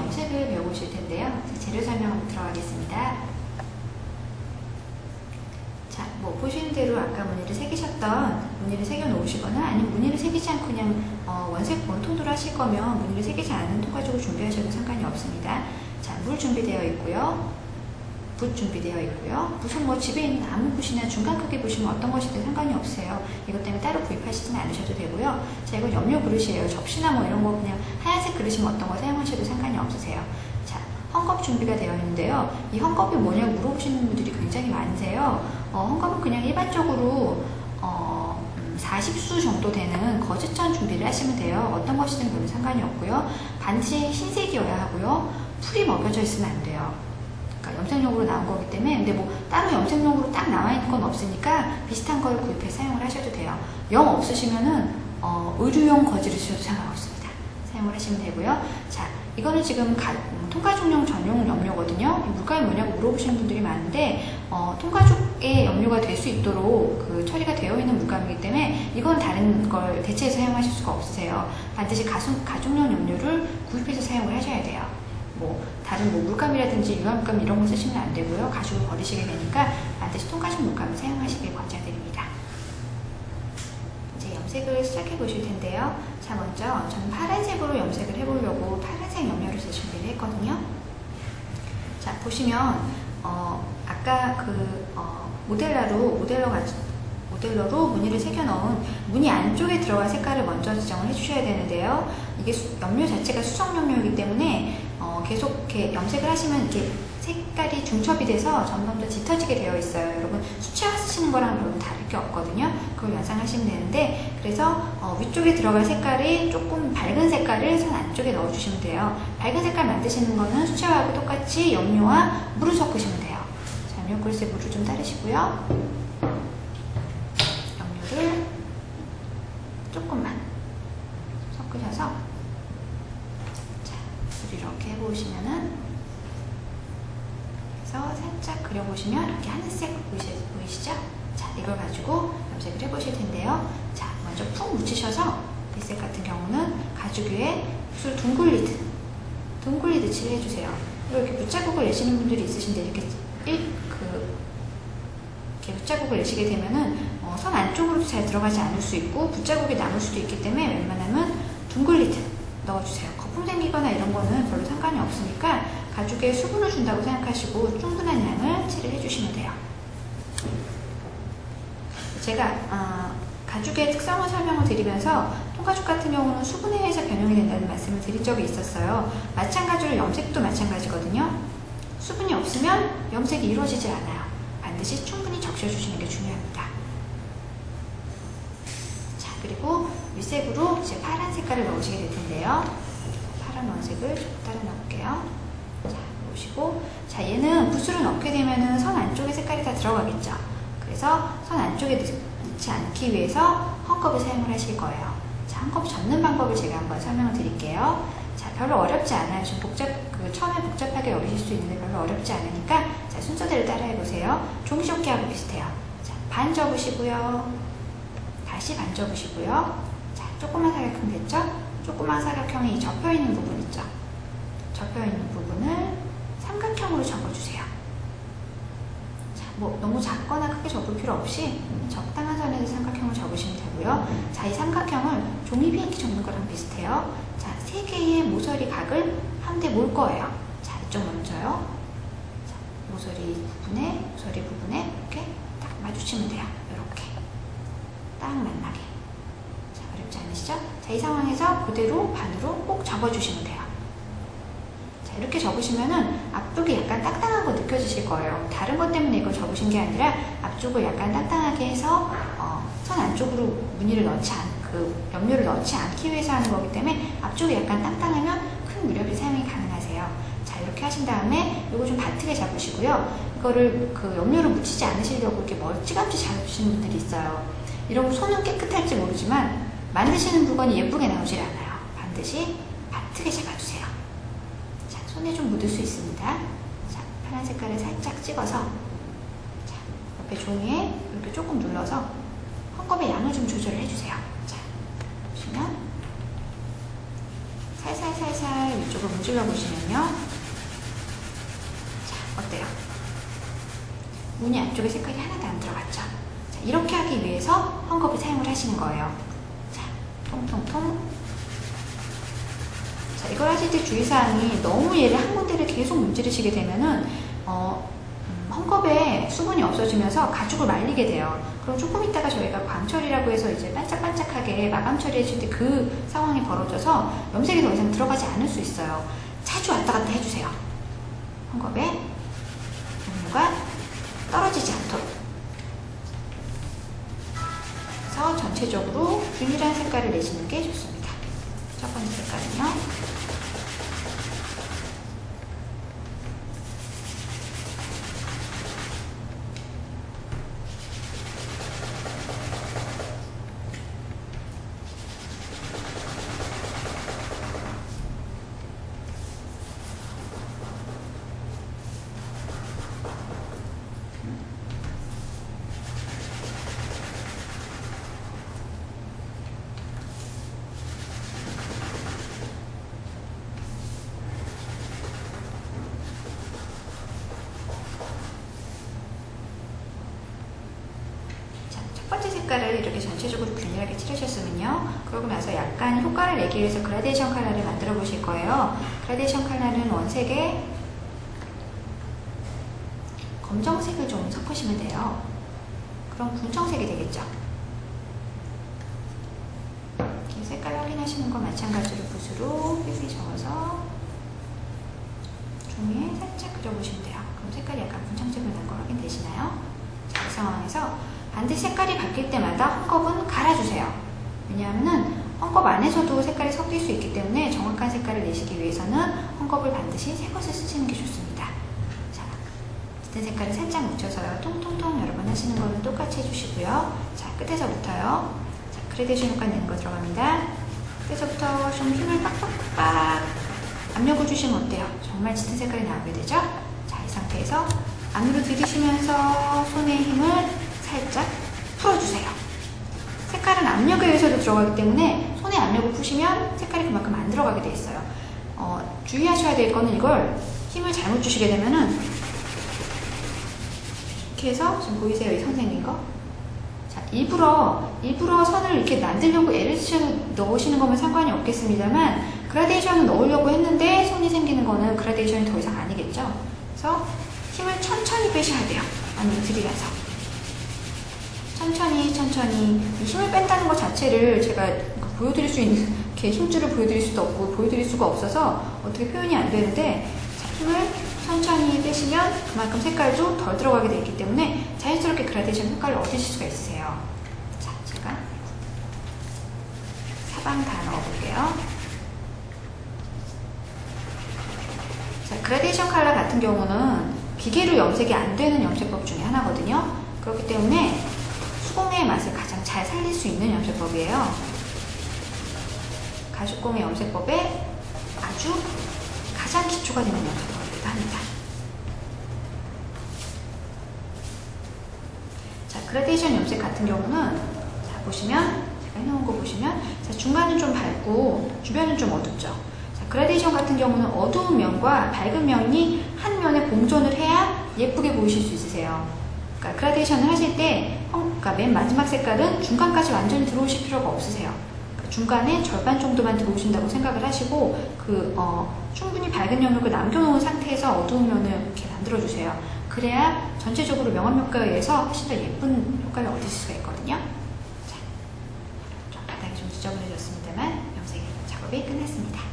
염색을 배워보실 텐데요. 재료 설명 들어가겠습니다. 자, 뭐 보시는 대로 아까 무늬를 새기셨던 무늬를 새겨 놓으시거나 아니면 무늬를 새기지 않고 그냥 어, 원색 본톤으로 하실 거면 무늬를 새기지 않은 톤 가지고 준비하셔도 상관이 없습니다. 자, 물 준비되어 있고요. 붓 준비되어 있고요. 붓은 뭐 집에 있는 아무 붓이나 중간 크기 보시면 어떤 것이든 상관이 없어요. 이것 때문에 따로 구입하시진 않으셔도 되고요. 자, 이건 염료 그릇이에요. 접시나 뭐 이런 거 그냥 하얀색 그릇이면 어떤 거 사용하셔도 상관이 없으세요. 자, 헝겊 준비가 되어 있는데요. 이 헝겊이 뭐냐고 물어보시는 분들이 굉장히 많으세요. 어, 헝겊은 그냥 일반적으로 어, 40수 정도 되는 거즈천 준비를 하시면 돼요. 어떤 것이든 별로 상관이 없고요. 반드시 흰색이어야 하고요. 풀이 먹여져 있으면 안 돼요. 그러니까 염색용으로 나온 거기 때문에 근데 뭐 따로 염색용으로 딱 나와 있는 건 없으니까 비슷한 걸 구입해 사용을 하셔도 돼요. 영 없으시면은 어, 의류용 거즈를 쓰셔도 상관없습니다. 사용을 하시면 되고요. 자, 이거는 지금 가, 음, 통가죽용 전용 염료거든요. 이 물감이 뭐냐고 물어보시는 분들이 많은데 어, 통가죽의 염료가 될 수 있도록 그 처리가 되어 있는 물감이기 때문에 이건 다른 걸 대체해서 사용하실 수가 없으세요. 반드시 가수, 가죽용 염료를 구입해서 사용을 하셔야 돼요. 뭐 다른 뭐 물감이라든지 유화 물감 이런 거 쓰시면 안 되고요. 가죽을 버리시게 되니까 반드시 통가죽 물감을 사용하시길 권장드립니다. 이제 염색을 시작해 보실 텐데요. 자 먼저 저는 파란색으로 염색을 해보려고 파란색 염료를 제 준비를 했거든요. 자 보시면 어, 아까 그 어, 모델러로 모델러 가지 모델러로 무늬를 새겨 넣은 무늬 안쪽에 들어갈 색깔을 먼저 지정을 해주셔야 되는데요. 이게 수, 염료 자체가 수성 염료이기 때문에 어, 계속 이렇게 염색을 하시면 이렇게 색깔이 중첩이 돼서 점점 더 짙어지게 되어 있어요. 여러분 수채화 쓰시는 거랑 별로 다를 게 없거든요. 그걸 연상하시면 되는데 그래서 어, 위쪽에 들어갈 색깔이 조금 밝은 색깔을 선 안쪽에 넣어주시면 돼요. 밝은 색깔 만드시는 거는 수채화하고 똑같이 염료와 물을 섞으시면 돼요. 자, 염료 그릇에 물을 좀 따르시고요. 염료를 조금만 섞으셔서 이렇게 해보시면은 그래서 살짝 그려보시면 이렇게 하늘색 보이시, 보이시죠? 자, 이걸 가지고 염색을 해보실 텐데요. 자, 먼저 푹 묻히셔서 빛색 같은 경우는 가죽 위에 붓을 둥글리듯 둥글리듯 칠해주세요. 이렇게 붓자국을 내시는 분들이 있으신데 이렇게 일, 그, 이렇게 붓자국을 내시게 되면은 어, 선 안쪽으로도 잘 들어가지 않을 수 있고 붓자국이 남을 수도 있기 때문에 웬만하면 둥글리듯 넣어주세요. 거품 생기거나 이런 거는 별로 상관이 없으니까 가죽에 수분을 준다고 생각하시고 충분한 양을 칠을 해주시면 돼요. 제가 어, 가죽의 특성을 설명을 드리면서 통가죽 같은 경우는 수분에 의해서 변형이 된다는 말씀을 드린 적이 있었어요. 마찬가지로 염색도 마찬가지거든요. 수분이 없으면 염색이 이루어지지 않아요. 반드시 충분히 적셔주시는 게 중요합니다. 자, 그리고 윗색으로 이제 파란 색깔을 넣으시게 될 텐데요. 파란 원색을 따라 넣을게요. 자, 보시고 자, 얘는 붓으로 넣게 되면은 선 안쪽에 색깔이 다 들어가겠죠. 그래서 선 안쪽에 넣지 않기 위해서 헝겊을 사용을 하실 거예요. 자, 헝겊 접는 방법을 제가 한번 설명을 드릴게요. 자, 별로 어렵지 않아요. 좀 복잡, 그 처음에 복잡하게 여기실 수 있는데 별로 어렵지 않으니까 자, 순서대로 따라해 보세요. 종이접기하고 비슷해요. 자, 반 접으시고요. 다시 반 접으시고요. 자, 조그만 사각형 됐죠? 조그만 사각형이 접혀 있는 부분 있죠? 접혀 있는 부분을 삼각형으로 접어주세요. 자, 뭐 너무 작거나 크게 접을 필요 없이 적당한 선에서 삼각형을 접으시면 되고요. 자, 이 삼각형을 종이 비행기 접는 거랑 비슷해요. 자, 세 개의 모서리 각을 한데 몰 거예요. 자, 이쪽 먼저요. 자, 모서리 부분에, 모서리 부분에 이렇게 딱 맞추시면 돼요. 이렇게. 딱 만나게. 자, 이 상황에서 그대로 반으로 꼭 접어주시면 돼요. 자, 이렇게 접으시면은 앞쪽이 약간 딱딱한 거 느껴지실 거예요. 다른 것 때문에 이걸 접으신 게 아니라 앞쪽을 약간 딱딱하게 해서 어, 선 안쪽으로 무늬를 넣지 않, 그 염료를 넣지 않기 위해서 하는 거기 때문에 앞쪽이 약간 딱딱하면 큰 무렵이 사용이 가능하세요. 자, 이렇게 하신 다음에 이거 좀 바트게 잡으시고요. 이거를 그 염료를 묻히지 않으시려고 이렇게 멀찌감치 잡으시는 분들이 있어요. 이런 거 손은 깨끗할지 모르지만 만드시는 물건이 예쁘게 나오질 않아요. 반드시 바트게 잡아주세요. 자, 손에 좀 묻을 수 있습니다. 자, 파란 색깔을 살짝 찍어서 자, 옆에 종이에 이렇게 조금 눌러서 헝겊의 양을 좀 조절을 해주세요. 자, 보시면 살살살살 위쪽을 문질러 보시면요. 자, 어때요? 무늬 안쪽에 색깔이 하나도 안 들어갔죠? 자, 이렇게 하기 위해서 헝겊을 사용을 하시는 거예요. 자, 통통통. 자, 이걸 하실 때 주의사항이 너무 얘를 한 군데를 계속 문지르시게 되면은, 어, 음, 헝겊에 수분이 없어지면서 가죽을 말리게 돼요. 그럼 조금 있다가 저희가 광처리라고 해서 이제 반짝반짝하게 마감 처리해줄 때 그 상황이 벌어져서 염색이 더 이상 들어가지 않을 수 있어요. 자주 왔다 갔다 해주세요. 헝겊에 종류가 떨어지지 않도록. 전체적으로 균일한 색깔을 내시는 게 좋습니다. 첫 번째 색깔은요. 자, 첫 번째 색깔을 이렇게 전체적으로 균일하게 칠하셨으면요. 그러고 나서 약간 효과를 내기 위해서 그라데이션 컬러를 만들어 보실 거예요. 그라데이션 컬러는 원색에 검정색을 좀 섞으시면 돼요. 그럼 분청색이 되겠죠. 색깔 확인하시는 거 마찬가지로 붓으로 삐삐 적어서 종이에 살짝 그려보시면 돼요. 그럼 색깔이 약간 분청색으로 난 거 확인되시나요? 자, 이 상황에서 반드시 색깔이 바뀔 때마다 헝겊은 갈아주세요. 왜냐하면 헝겊 안에서도 색깔이 섞일 수 있기 때문에 정확한 색깔을 내시기 위해서는 헝겊을 반드시 새 것을 쓰시는 게 좋습니다. 자, 짙은 색깔을 살짝 묻혀서요. 통통통 여러 번 하시는 거는 똑같이 해주시고요. 자, 끝에서부터요. 자, 그레데이션 효과 내는 거 들어갑니다. 끝에서부터 좀 힘을 빡빡빡 압력을 주시면 어때요? 정말 짙은 색깔이 나오게 되죠? 자, 이 상태에서 안으로 들이쉬면서 손의 힘을 살짝 풀어주세요. 색깔은 압력에 의해서도 들어가기 때문에 손에 압력을 푸시면 색깔이 그만큼 안 들어가게 돼 있어요. 어, 주의하셔야 될 거는 이걸 힘을 잘못 주시게 되면은 이렇게 해서 지금 보이세요? 이 선생님 거? 자, 일부러, 일부러 선을 이렇게 만들려고 애를 쓰셔서 넣으시는 거면 상관이 없겠습니다만 그라데이션을 넣으려고 했는데 손이 생기는 거는 그라데이션이 더 이상 아니겠죠? 그래서 힘을 천천히 빼셔야 돼요. 안으로 들이면서. 천천히 천천히 이 힘을 뺀다는 것 자체를 제가 보여드릴 수 있는 이렇게 힘줄을 보여드릴 수도 없고 보여드릴 수가 없어서 어떻게 표현이 안 되는데 자, 힘을 천천히 빼시면 그만큼 색깔도 덜 들어가게 되어 있기 때문에 자연스럽게 그라데이션 효과를 얻으실 수가 있으세요. 자, 제가 사방 다 넣어볼게요. 자, 그라데이션 컬러 같은 경우는 비계로 염색이 안 되는 염색법 중에 하나거든요. 그렇기 때문에 수공예의 맛을 가장 잘 살릴 수 있는 염색법이에요. 가죽공예 염색법에 아주 가장 기초가 되는 염색법이기도 합니다. 자, 그라데이션 염색 같은 경우는 자, 보시면 제가 해놓은 거 보시면 자, 중간은 좀 밝고 주변은 좀 어둡죠. 자, 그라데이션 같은 경우는 어두운 면과 밝은 면이 한 면에 공존을 해야 예쁘게 보이실 수 있으세요. 그러니까 그라데이션을 하실 때 그러니까 맨 마지막 색깔은 중간까지 완전히 들어오실 필요가 없으세요. 그러니까 중간에 절반 정도만 들어오신다고 생각을 하시고 그 어, 충분히 밝은 영역을 남겨놓은 상태에서 어두운 면을 이렇게 만들어주세요. 그래야 전체적으로 명암 효과에 의해서 훨씬 더 예쁜 효과를 얻으실 수가 있거든요. 자, 좀 바닥이 좀 지저분해졌습니다만 염색 작업이 끝났습니다.